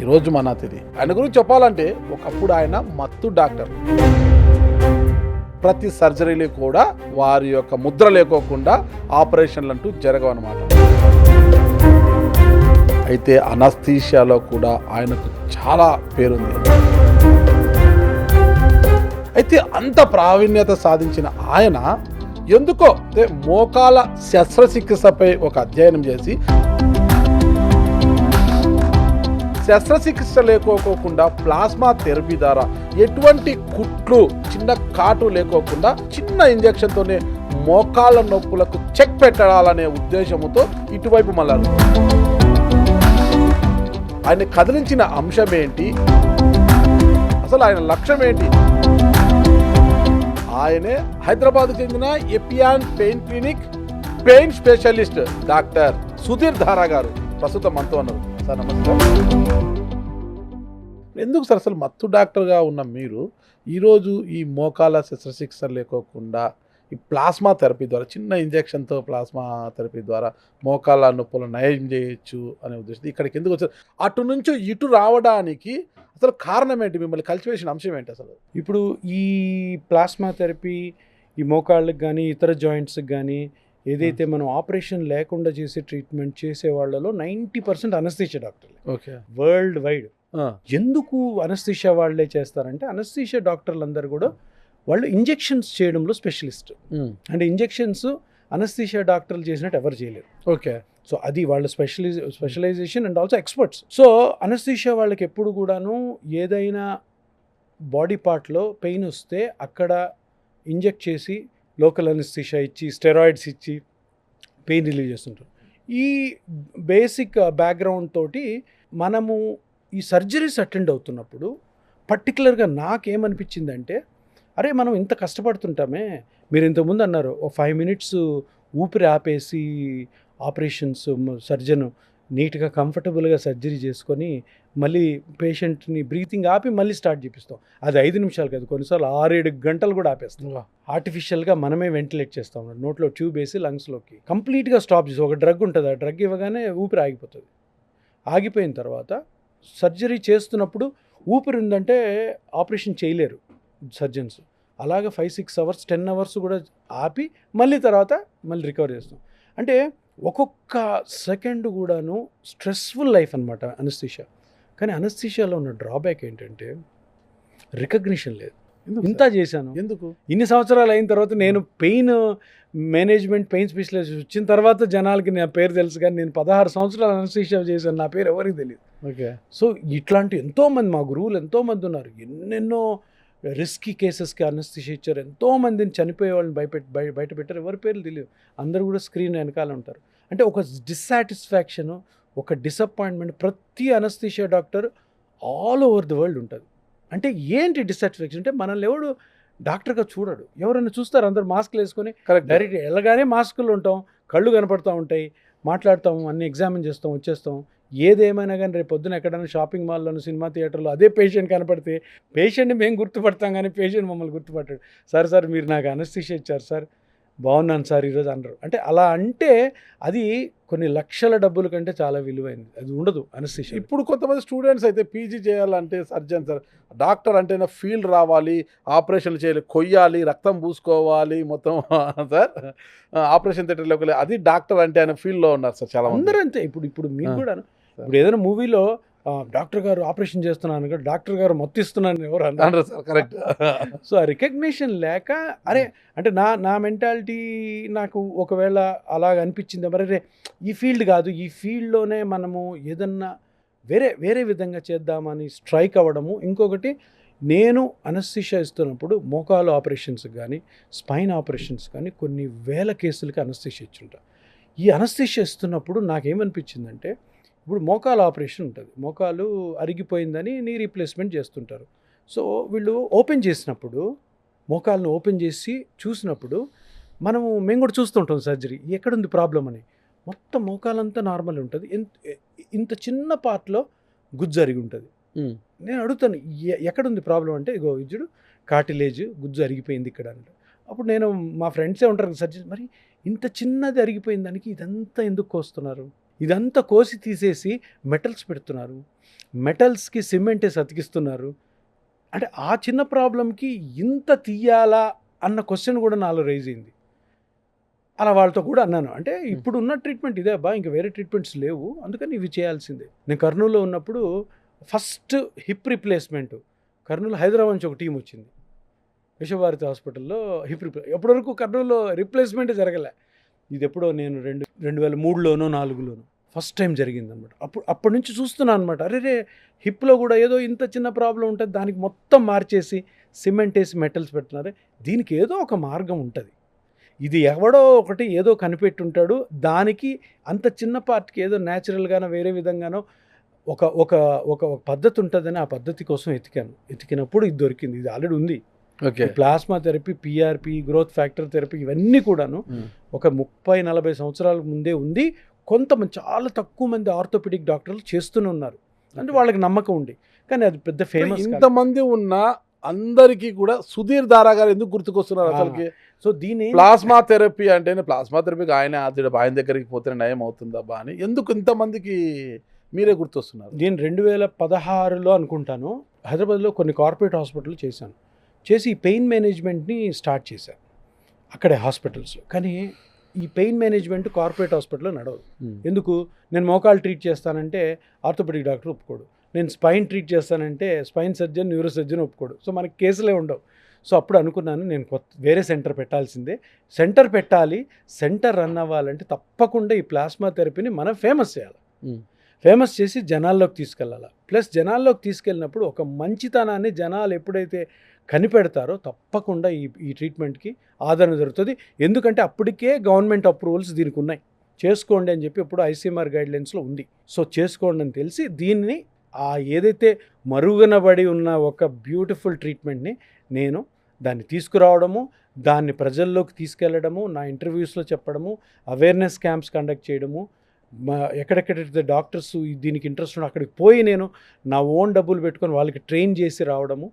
ఈరోజు మన అతిథి ఆయన గురించి చెప్పాలంటే ఒకప్పుడు ఆయన మత్తు డాక్టర్. ప్రతి సర్జరీలు కూడా వారి యొక్క ముద్ర లేకోకుండా ఆపరేషన్లు అంటూ జరగవన్నమాట. అయితే అనస్థీషియాలో కూడా ఆయనకు చాలా పేరుంది. అయితే అంత ప్రావీణ్యత సాధించిన ఆయన ఎందుకో మోకాల శస్త్రచికిత్సపై ఒక అధ్యయనం చేసి శస్త్రచికిత్స లేకోకుండా ప్లాస్మా థెరపీ ద్వారా ఎటువంటి కుట్లు చిన్న కాటు లేకోకుండా చిన్న ఇంజెక్షన్తోనే మోకాళ్ళ నొప్పులకు చెక్ పెట్టడాలనే ఉద్దేశంతో ఇటువైపు మళ్ళారు ఆయన కదిలించిన అంశం ఏంటి? అసలు ఆయన లక్ష్యం ఏంటి? ఆయనే హైదరాబాద్ చెందిన Epione pain clinic pain specialist doctor Sudheer Dhara garu. ప్రస్తుతం మనతో ఉన్నారు. సార్ నమస్కారం ఎందుకు సార్ అసలు మత్తు డాక్టర్గా ఉన్న మీరు ఈరోజు ఈ మోకాల శస్త్రచికిత్స లేకోకుండా ఈ ప్లాస్మా థెరపీ ద్వారా చిన్న ఇంజెక్షన్తో ప్లాస్మా థెరపీ ద్వారా మోకాల నొప్పులు నయం చేయొచ్చు అనే ఉద్దేశం ఇక్కడికి ఎందుకు వచ్చారు? అటు నుంచి ఇటు రావడానికి అసలు కారణం ఏంటి? మిమ్మల్ని కలిసివేసిన అంశం ఏంటి అసలు? ఇప్పుడు ఈ ప్లాస్మా థెరపీ ఈ మోకాళ్ళకి కానీ ఇతర జాయింట్స్కి కానీ ఏదైతే మనం ఆపరేషన్ లేకుండా చేసే ట్రీట్మెంట్ చేసే వాళ్ళలో నైంటీ పర్సెంట్ అనస్థీషియా డాక్టర్లు. ఓకే. వరల్డ్ వైడ్ ఎందుకు అనస్థీషియా వాళ్ళే చేస్తారంటే అనస్థీషియా డాక్టర్లు అందరూ కూడా వాళ్ళు ఇంజెక్షన్స్ చేయడంలో స్పెషలిస్ట్ అంటే ఇంజెక్షన్స్ అనస్థీషియా డాక్టర్లు చేసినట్టు ఎవరు చేయలేరు. ఓకే. సో అది వాళ్ళ specialise specialisation and also experts so anaesthesia వాళ్ళకి ఎప్పుడు కూడాను ఏదైనా బాడీ పార్ట్లో పెయిన్ వస్తే అక్కడ ఇంజెక్ట్ చేసి లోకల్ అనస్థీషియా ఇచ్చి స్టెరాయిడ్స్ ఇచ్చి పెయిన్ రిలీవ్ చేస్తుంటారు. ఈ బేసిక్ బ్యాక్గ్రౌండ్ తోటి మనము ఈ సర్జరీస్ అటెండ్ అవుతున్నప్పుడు పర్టికులర్గా నాకేమనిపించిందంటే అరే మనం ఇంత కష్టపడుతుంటామే. మీరు ఇంతకుముందు అన్నారు ఓ ఫైవ్ మినిట్స్ ఊపిరి ఆపేసి ఆపరేషన్స్ సర్జన్ నీట్గా కంఫర్టబుల్గా సర్జరీ చేసుకొని మళ్ళీ పేషెంట్ని బ్రీతింగ్ ఆపి మళ్ళీ స్టార్ట్ చేపిస్తాం. అది ఐదు నిమిషాలు కాదు కొన్నిసార్లు ఆరేడు గంటలు కూడా ఆపేస్తాం. ఆర్టిఫిషియల్గా మనమే వెంటిలేట్ చేస్తాం. నోట్లో ట్యూబ్ వేసి లంగ్స్లోకి కంప్లీట్గా స్టాప్ చేసి ఒక డ్రగ్ ఉంటుంది ఆ డ్రగ్ ఇవ్వగానే ఊపిరి ఆగిపోతుంది. ఆగిపోయిన తర్వాత సర్జరీ చేస్తున్నప్పుడు ఊపిరి ఉందంటే ఆపరేషన్ చేయలేరు సర్జన్స్. అలాగే five six hours ten hours కూడా ఆపి మళ్ళీ తర్వాత మళ్ళీ రికవర్ చేస్తాం. అంటే ఒక్కొక్క సెకండ్ కూడాను స్ట్రెస్ఫుల్ లైఫ్ అనమాట అనస్థీషియా. కానీ అనస్థీషియాలో ఉన్న డ్రాబ్యాక్ ఏంటంటే రికగ్నిషన్ లేదు. ఇంత? చేశాను. ఎందుకు? ఇన్ని సంవత్సరాలు అయిన తర్వాత నేను పెయిన్ మేనేజ్మెంట్ పెయిన్ స్పెషలిస్ట్ వచ్చిన తర్వాత జనాలకి నా పేరు తెలుసు కానీ నేను పదహారు సంవత్సరాలు అనస్థీషియా చేశాను. నా పేరు ఎవరికి తెలియదు. ఓకే. సో ఇట్లాంటి ఎంతోమంది మా గురువులు ఎంతోమంది ఉన్నారు. ఎన్నెన్నో రిస్కీ కేసెస్కి అనస్థిషి ఇచ్చారు ఎంతోమందిని చనిపోయే వాళ్ళని బయట బయ బయట పెట్టారు ఎవరి పేర్లు తెలియదు అందరూ కూడా స్క్రీన్ వెనకాల ఉంటారు. అంటే ఒక డిస్సాటిస్ఫాక్షన్ ఒక డిసప్పాయింట్మెంట్ ప్రతి anaesthesia doctor all over the world ఉంటుంది. అంటే ఏంటి డిస్సాటిస్ఫాక్షన్? అంటే మనల్ని ఎవడు డాక్టర్గా చూడడు. ఎవరైనా చూస్తారు అందరు మాస్క్లు వేసుకొని కరెక్ట్. డైరెక్ట్ వెళ్ళగానే మాస్కులు ఉంటాం కళ్ళు కనపడుతూ ఉంటాయి మాట్లాడతాం అన్ని ఎగ్జామిన్ చేస్తాం వచ్చేస్తాం. ఏదేమైనా కానీ రేపు పొద్దున ఎక్కడైనా షాపింగ్ మాల్లోనూ సినిమా థియేటర్లో అదే పేషెంట్ కనపడితే పేషెంట్ని మేము గుర్తుపడతాం కానీ పేషెంట్ మమ్మల్ని గుర్తుపట్టాడు. సార్ సార్ మీరు నాకు అనస్థిషియా ఇచ్చారు సార్. బాగున్నాను సార్ ఈరోజు అన్నారు. అంటే అలా అంటే అది కొన్ని లక్షల డబ్బుల కంటే చాలా విలువైనది అది ఉండదు అనస్థిషియా ఇప్పుడు కొంతమంది స్టూడెంట్స్ అయితే పీజీ చేయాలంటే సర్జన్ సార్ డాక్టర్ అంటేనే ఫీల్డ్ రావాలి ఆపరేషన్లు చేయాలి కొయ్యాలి రక్తం పూసుకోవాలి మొత్తం సార్. ఆపరేషన్ థియేటర్లోకి అది డాక్టర్ అంటే ఆయన ఫీల్డ్లో ఉన్నారు సార్ చాలా అందరూ అంతే. ఇప్పుడు ఇప్పుడు మీరు. కూడా ఇప్పుడు ఏదైనా మూవీలో డాక్టర్ గారు ఆపరేషన్ చేస్తున్నాను కదా డాక్టర్ గారు మత్తిస్తున్నాను ఎవరు అన్నారు? సార్ కరెక్ట్ సో ఆ రికగ్నిషన్ లేక అరే అంటే నా నా మెంటాలిటీ నాకు ఒకవేళ అలాగ అనిపించింది మరి అరే ఈ ఫీల్డ్ కాదు ఈ ఫీల్డ్లోనే మనము ఏదన్నా వేరే వేరే విధంగా చేద్దామని స్ట్రైక్ అవ్వడము. ఇంకొకటి నేను అనస్థిషియా ఇస్తున్నప్పుడు మోకాలు ఆపరేషన్స్ కానీ స్పైన్ ఆపరేషన్స్ కానీ కొన్ని వేల కేసులకి అనస్థిషియా ఇచ్చుంటా. ఈ అనస్థిషియా ఇస్తున్నప్పుడు నాకేమనిపించిందంటే ఇప్పుడు మోకాలు ఆపరేషన్ ఉంటుంది. మోకాలు అరిగిపోయిందని నీ రీప్లేస్మెంట్ చేస్తుంటారు. సో వీళ్ళు ఓపెన్ చేసినప్పుడు మోకాలను ఓపెన్ చేసి చూసినప్పుడు మనము మేము కూడా చూస్తుంటాం సర్జరీ. ఎక్కడుంది ప్రాబ్లం అని. మొత్తం మోకాలంతా నార్మల్ ఉంటుంది. ఇంత చిన్న పార్ట్లో గుజ్జు అరిగి ఉంటుంది. నేను అడుగుతాను "ఎ- ఎక్కడుంది ప్రాబ్లం అంటే ఇగో ఇజ్జుడు కాటిలేజ్ గుజ్జు అరిగిపోయింది ఇక్కడ అంటే అప్పుడు నేను మా ఫ్రెండ్సే ఉంటారు సర్జరీ. మరి ఇంత చిన్నది అరిగిపోయిన దానికి ఇదంతా ఎందుకు కోస్తున్నారు? ఇదంతా కోసి తీసేసి మెటల్స్ పెడుతున్నారు. మెటల్స్కి సిమెంట్ వేసి అతికిస్తున్నారు అంటే ఆ చిన్న ప్రాబ్లంకి ఇంత తీయాలా అన్న క్వశ్చన్ కూడా నాలో రైజ్ అయింది. అలా వాళ్ళతో కూడా అన్నాను. అంటే ఇప్పుడు ఉన్న ట్రీట్మెంట్ ఇదే అబ్బా ఇంకా వేరే ట్రీట్మెంట్స్ లేవు. అందుకని ఇవి చేయాల్సిందే. నేను కర్నూలులో ఉన్నప్పుడు first hip replacement Kurnool Hyderabad నుంచి ఒక టీం వచ్చింది. విశ్వభారతి హాస్పిటల్లో హిప్ రిప్లే ఎప్పటివరకు కర్నూలులో రిప్లేస్మెంట్ జరగలే. ఇది ఎప్పుడో నేను రెండు రెండు వేల మూడులోనో నాలుగులోనో. ఫస్ట్ టైం జరిగింది అనమాట అప్పుడు అప్పటి నుంచి చూస్తున్నాను అనమాట అరే రే హిప్లో కూడా ఏదో ఇంత చిన్న ప్రాబ్లం ఉంటుంది దానికి మొత్తం మార్చేసి సిమెంట్ వేసి మెటల్స్ పెట్టినారే దీనికి ఏదో ఒక మార్గం ఉంటుంది. ఇది ఎవడో ఒకటి ఏదో కనిపెట్టుంటాడు. దానికి అంత చిన్న పార్ట్కి ఏదో న్యాచురల్గానో వేరే విధంగానో ఒక ఒక ఒక పద్ధతి ఉంటుందని ఆ పద్ధతి కోసం ఎతికాను. ఎతికినప్పుడు ఇది దొరికింది. ఇది ఆల్రెడీ ఉంది. Plasma therapy PRP growth factor therapy ఇవన్నీ కూడాను ఒక ముప్పై నలభై సంవత్సరాల ముందే ఉంది కొంతమంది చాలా తక్కువ మంది ఆర్థోపెడిక్ డాక్టర్లు చేస్తూనే ఉన్నారు. అంటే వాళ్ళకి నమ్మకం ఉంది. కానీ అది పెద్ద ఫేమస్ ఇంతమంది ఉన్న అందరికీ కూడా సుధీర్ దారా గారు ఎందుకు గుర్తుకొస్తున్నారు. అసలుకి? సో దీని ప్లాస్మా థెరపీ అంటేనే ప్లాస్మా థెరపీకి ఆయన ఆయన దగ్గరికి పోతే నయం అవుతుందబ్బా అని ఎందుకు ఇంతమందికి మీరే గుర్తొస్తున్నారు? నేను రెండు వేల పదహారులో అనుకుంటాను. హైదరాబాద్లో కొన్ని కార్పొరేట్ హాస్పిటల్ చేశాను. చేసి పెయిన్ మేనేజ్మెంట్ని స్టార్ట్ చేశాను అక్కడే హాస్పిటల్స్లో. కానీ ఈ పెయిన్ మేనేజ్మెంట్ కార్పొరేట్ హాస్పిటల్లో నడవదు. ఎందుకు? నేను మోకాలు ట్రీట్ చేస్తానంటే ఆర్థోపెడిక్ డాక్టర్ ఒప్పుకోడు. నేను స్పైన్ ట్రీట్ చేస్తానంటే స్పైన్ సర్జన్ న్యూరో సర్జన్ ఒప్పుకోడు. సో మనకి కేసులే ఉండవు. సో అప్పుడు అనుకున్నాను నేను కొత్త వేరే సెంటర్ పెట్టాల్సిందే. సెంటర్ పెట్టాలి సెంటర్ రన్ అవ్వాలంటే తప్పకుండా ఈ ప్లాస్మా థెరపీని మనం ఫేమస్ చేయాలి. ఫేమస్ చేసి జనాల్లోకి తీసుకెళ్ళాలి? ప్లస్ జనాల్లోకి తీసుకెళ్ళినప్పుడు ఒక మంచితనాన్ని జనాలు ఎప్పుడైతే కనిపెడతారో తప్పకుండా ఈ ఈ ట్రీట్మెంట్కి ఆదరణ దొరుకుతుంది. ఎందుకంటే అప్పటికే గవర్నమెంట్ అప్రూవల్స్ దీనికి ఉన్నాయి. చేసుకోండి అని చెప్పి ఇప్పుడు ఐసీఎంఆర్ గైడ్లైన్స్లో ఉంది. సో చేసుకోండి అని తెలిసి దీన్ని ఆ ఏదైతే మరుగునబడి ఉన్న ఒక బ్యూటిఫుల్ ట్రీట్మెంట్ని నేను దాన్ని తీసుకురావడము దాన్ని ప్రజల్లోకి తీసుకెళ్ళడము నా ఇంటర్వ్యూస్లో చెప్పడము అవేర్నెస్ క్యాంప్స్ కండక్ట్ చేయడము మా ఎక్కడెక్కడైతే డాక్టర్స్ దీనికి ఇంట్రెస్ట్ ఉన్న అక్కడికి పోయి నేను నా ఓన్ డబ్బులు పెట్టుకొని వాళ్ళకి ట్రైన్ చేసి రావడము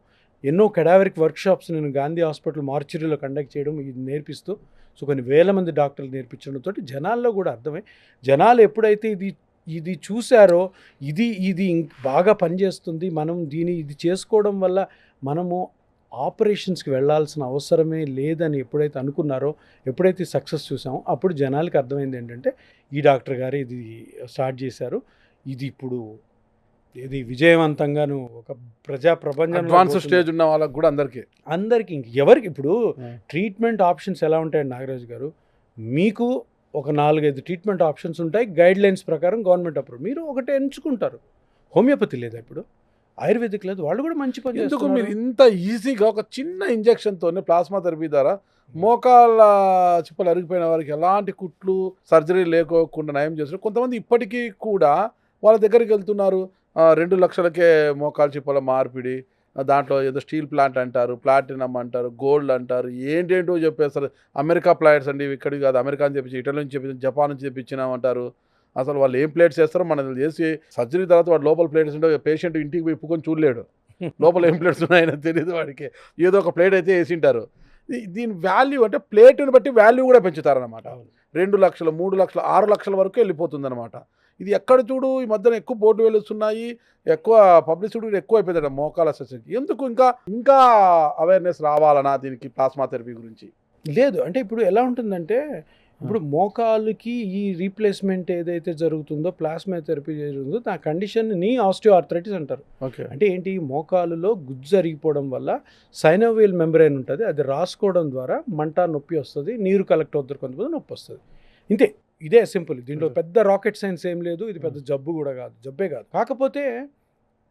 ఎన్నో కెడావరిక్ వర్క్షాప్స్ నేను గాంధీ హాస్పిటల్ మార్చురీలో కండక్ట్ చేయడం ఇది నేర్పిస్తూ సో కొన్ని వేల మంది డాక్టర్లు నేర్పించడంతో జనాల్లో కూడా అర్థమై జనాలు ఎప్పుడైతే ఇది ఇది చూశారో ఇది ఇది బాగా పనిచేస్తుంది మనం దీని ఇది చేసుకోవడం వల్ల మనము ఆపరేషన్స్కి వెళ్ళాల్సిన అవసరమే లేదని ఎప్పుడైతే అనుకున్నారో ఎప్పుడైతే సక్సెస్ చూసామో అప్పుడు జనాలకి అర్థమైంది ఏంటంటే ఈ డాక్టర్ గారు ఇది స్టార్ట్ చేశారు ఇది ఇప్పుడు ఇది విజయవంతంగాను ఒక ప్రజా ప్రపంచం అడ్వాన్స్ స్టేజ్ ఉన్న వాళ్ళకి కూడా అందరికీ. అందరికి ఇంక ఎవరికి ఇప్పుడు. ట్రీట్మెంట్ ఆప్షన్స్ ఎలా ఉంటాయండి నాగరాజు గారు మీకు ఒక నాలుగైదు ట్రీట్మెంట్ ఆప్షన్స్ ఉంటాయి గైడ్ లైన్స్ ప్రకారం గవర్నమెంట్ అప్రూవ్. మీరు ఒకటి ఎంచుకుంటారు. హోమియోపతి లేదా ఇప్పుడు? ఆయుర్వేదిక్ లేదు వాళ్ళు కూడా మంచి పని ఎందుకు మీరు చేస్తున్నారు. ఇంత ఈజీగా ఒక చిన్న ఇంజెక్షన్ తోనే ప్లాస్మా థెరపీ ద్వారా మోకాళ్ళ చిప్పలు అరిగిపోయిన వారికి ఎలాంటి కుట్లు సర్జరీ లేకోకుండా నయం చేస్తారు కొంతమంది ఇప్పటికీ కూడా వాళ్ళ దగ్గరికి వెళ్తున్నారు. రెండు లక్షలకే మోకాళ్ళ చిప్పల మార్పిడి. దాంట్లో ఏదో స్టీల్ ప్లాంట్ అంటారు ప్లాటినం అంటారు గోల్డ్ అంటారు ఏంటేంటో చెప్పేస్తారు అమెరికా ప్లాట్స్ అండి ఇక్కడికి కాదు అమెరికా అని చెప్పి ఇటలీ నుంచి చెప్పి జపాన్ నుంచి తెప్పించినామంటారు అసలు వాళ్ళు ఏం ప్లేట్స్ చేస్తారో మనం చేసి సర్జరీ తర్వాత వాడు లోపల ప్లేట్స్ ఉంటే పేషెంట్ ఇంటికి పోయి ఇప్పుకొని చూడలేడు. లోపల ఏం ప్లేట్స్ ఉన్నాయని తెలియదు వాడికి. ఏదో ఒక ప్లేట్ అయితే వేసింటారు దీని వాల్యూ అంటే ప్లేట్ని బట్టి వాల్యూ కూడా పెంచుతారనమాట. రెండు లక్షలు మూడు లక్షలు ఆరు లక్షల వరకు వెళ్ళిపోతుంది అనమాట ఇది ఎక్కడ చూడు? ఈ మధ్యన ఎక్కువ బోర్డు వెలుస్తున్నాయి. ఎక్కువ పబ్లిసిటీ కూడా ఎక్కువ అయిపోయింది మోకాల అసెస్కి ఎందుకు ఇంకా? ఇంకా అవేర్నెస్ రావాలనా దీనికి ప్లాస్మా థెరపీ గురించి? లేదు. అంటే ఇప్పుడు ఎలా ఉంటుందంటే ఇప్పుడు మోకాలుకి ఈ రీప్లేస్మెంట్ ఏదైతే జరుగుతుందో ప్లాస్మా థెరపీ జరుగుతుందో ఆ కండిషన్ నీ ఆస్టియో ఆర్థరైటిస్ అంటారు. ఓకే. అంటే ఏంటి? మోకాలులో గుజ్జు అరిగిపోవడం వల్ల సైనోవియల్ మెంబ్రైన్ ఉంటుంది. అది రాసుకోవడం ద్వారా మంట నొప్పి వస్తుంది నీరు కలెక్ట్ అవుతుంది కొంతమంది నొప్పి వస్తుంది. ఇంతే. ఇదే సింపుల్. దీంట్లో. పెద్ద రాకెట్ సైన్స్ ఏం లేదు ఇది పెద్ద జబ్బు కూడా కాదు జబ్బే కాదు. కాకపోతే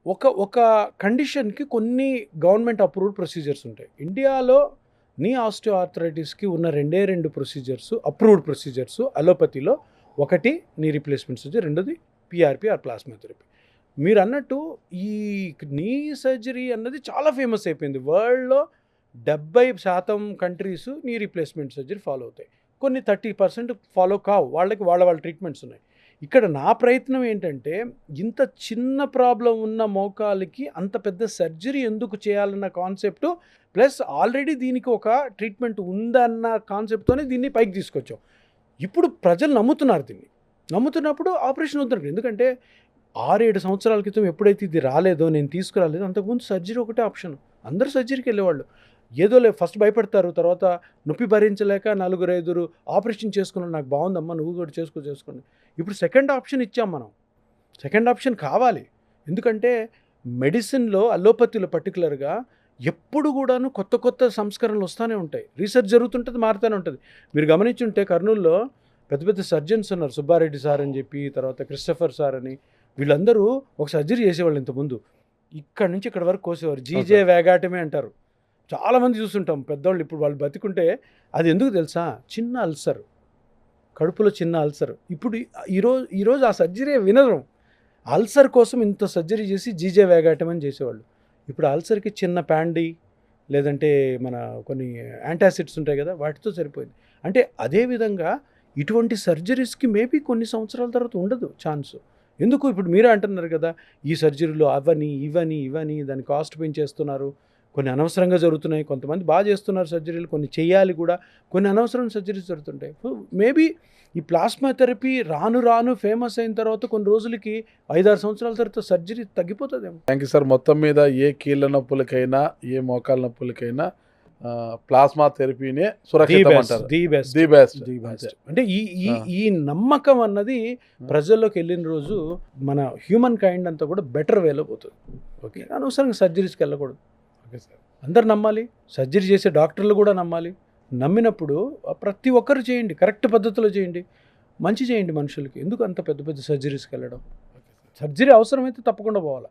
ఒక ఒక కండిషన్కి కొన్ని గవర్నమెంట్ అప్రూవ్డ్ ప్రొసీజర్స్ ఉంటాయి. ఇండియాలో నీ ఆస్టియో ఆర్థరైటిస్కి ఉన్న రెండే రెండు ప్రొసీజర్స్ అప్రూవ్డ్ ప్రొసీజర్స్ అలోపతిలో ఒకటి నీ రీప్లేస్మెంట్ సర్జరీ రెండోది పిఆర్పి ఆర్ ప్లాస్మా థెరపీ. మీరు అన్నట్టు ఈ నీ సర్జరీ అన్నది చాలా ఫేమస్ అయిపోయింది. వరల్డ్లో డెబ్బై శాతం కంట్రీస్ నీ రీప్లేస్మెంట్ సర్జరీ ఫాలో అవుతాయి. కొన్ని థర్టీ పర్సెంట్ ఫాలో కావు. వాళ్ళకి వాళ్ళ వాళ్ళ ట్రీట్మెంట్స్ ఉన్నాయి. ఇక్కడ నా ప్రయత్నం ఏంటంటే ఇంత చిన్న ప్రాబ్లం ఉన్న మోకాలికి అంత పెద్ద సర్జరీ ఎందుకు చేయాలన్న కాన్సెప్ట్ ప్లస్ ఆల్రెడీ దీనికి ఒక ట్రీట్మెంట్ ఉందన్న కాన్సెప్ట్తోనే దీన్ని పైకి తీసుకొచ్చాం. ఇప్పుడు ప్రజలు నమ్ముతున్నారు దీన్ని. నమ్ముతున్నప్పుడు ఆపరేషన్ వద్దు ఎందుకంటే ఆరేడు సంవత్సరాల క్రితం ఎప్పుడైతే ఇది రాలేదో నేను తీసుకురాలేదో అంతకుముందు సర్జరీ ఒకటే ఆప్షన్. అందరూ సర్జరీకి వెళ్ళేవాళ్ళు. ఏదో లే ఫస్ట్ భయపడతారు తర్వాత నొప్పి భరించలేక నలుగురు ఐదుగురు ఆపరేషన్ చేసుకున్నాను నాకు బాగుందమ్మా నువ్వు కూడా చేసుకో చేసుకోండి. ఇప్పుడు సెకండ్ ఆప్షన్ ఇచ్చాం మనం. సెకండ్ ఆప్షన్ కావాలి. ఎందుకంటే మెడిసిన్లో అలోపతిలో పర్టికులర్గా ఎప్పుడు కూడాను కొత్త కొత్త సంస్కరణలు వస్తూనే ఉంటాయి. రీసెర్చ్ జరుగుతుంటుంది మారుతూనే ఉంటుంది. మీరు గమనించుంటే కర్నూలులో పెద్ద పెద్ద సర్జన్స్ ఉన్నారు. సుబ్బారెడ్డి సార్ అని చెప్పి తర్వాత క్రిస్టఫర్ సార్ అని. వీళ్ళందరూ ఒక సర్జరీ చేసేవాళ్ళు ఇంతకుముందు. ఇక్కడ నుంచి ఇక్కడ వరకు కోసేవారు. జీజే వేగాటమే అంటారు. చాలామంది చూస్తుంటాం. పెద్దవాళ్ళు ఇప్పుడు వాళ్ళు బతికుంటే అది ఎందుకు తెలుసా? చిన్న అల్సర్. కడుపులో చిన్న అల్సర్. ఇప్పుడు ఈ- ఈరోజు ఈరోజు ఆ సర్జరీ వినరు. అల్సర్ కోసం ఇంత సర్జరీ చేసి జీజే వేగాటం అని చేసేవాళ్ళు. ఇప్పుడు అల్సర్కి చిన్న ప్యాండీ లేదంటే మన కొన్ని యాంటాసిడ్స్ ఉంటాయి కదా వాటితో సరిపోయింది. అంటే అదేవిధంగా ఇటువంటి సర్జరీస్కి మేబీ కొన్ని సంవత్సరాల తర్వాత ఉండదు ఛాన్స్. ఎందుకు? ఇప్పుడు మీరే అంటున్నారు కదా ఈ సర్జరీలు అవని ఇవని ఇవని దాని కాస్ట్ పెంచేస్తున్నారు. కొన్ని అనవసరంగా జరుగుతున్నాయి. కొంతమంది బాగా చేస్తున్నారు సర్జరీలు కొన్ని చేయాలి కూడా. కొన్ని అనవసరం సర్జరీస్ జరుగుతుంటాయి. మేబీ ఈ ప్లాస్మా థెరపీ రాను రాను ఫేమస్ అయిన తర్వాత కొన్ని రోజులకి ఐదారు సంవత్సరాల తర్వాత సర్జరీ తగ్గిపోతుందేమో. Thank you sir. మొత్తం మీద ఏ కీళ్ళ నొప్పులకైనా ఏ మోకాల నొప్పులకైనా ప్లాస్మా థెరపీనే ది సురక్షితం బెస్ట్. అంటారు the best. The best. The best అంటే ఈ ఈ. ఈ నమ్మకం అన్నది ప్రజల్లోకి వెళ్ళిన రోజు మన హ్యూమన్ కైండ్ అంతా కూడా బెటర్ వేలో పోతుంది. ఓకే. అనవసరంగా సర్జరీస్కి వెళ్ళకూడదు. Okay sir. అందరు నమ్మాలి సర్జరీ చేసే డాక్టర్లు కూడా నమ్మాలి. నమ్మినప్పుడు ప్రతి ఒక్కరు చేయండి కరెక్ట్ పద్ధతిలో చేయండి. మంచి చేయండి మనుషులకి. ఎందుకు అంత పెద్ద పెద్ద సర్జరీస్కి వెళ్ళడం? సర్జరీ అవసరమైతే తప్పకుండా పోవాలి.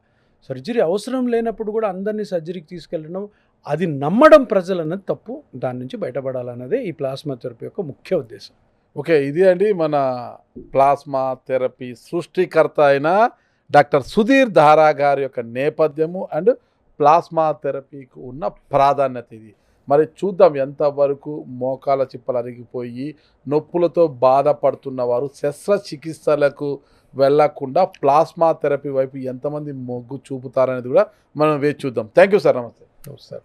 సర్జరీ అవసరం లేనప్పుడు కూడా అందరినీ సర్జరీకి తీసుకెళ్ళడం అది నమ్మడం ప్రజలన్నది తప్పు. దాని నుంచి బయటపడాలన్నదే ఈ ప్లాస్మా థెరపీ యొక్క ముఖ్య ఉద్దేశం. ఓకే ఇది అండి మన ప్లాస్మా థెరపీ సృష్టికర్త అయిన డాక్టర్ సుధీర్ ధారా గారి యొక్క నేపథ్యము అండ్ ప్లాస్మా థెరపీకి ఉన్న ప్రాధాన్యత ఇది. మరి చూద్దాం ఎంతవరకు మోకాల చిప్పలు అరిగిపోయి నొప్పులతో బాధపడుతున్న వారు శస్త్రచికిత్సలకు వెళ్ళకుండా ప్లాస్మా థెరపీ వైపు ఎంతమంది మొగ్గు చూపుతారనేది కూడా మనం వేచి చూద్దాం. థ్యాంక్ యూ సార్ నమస్తే. సార్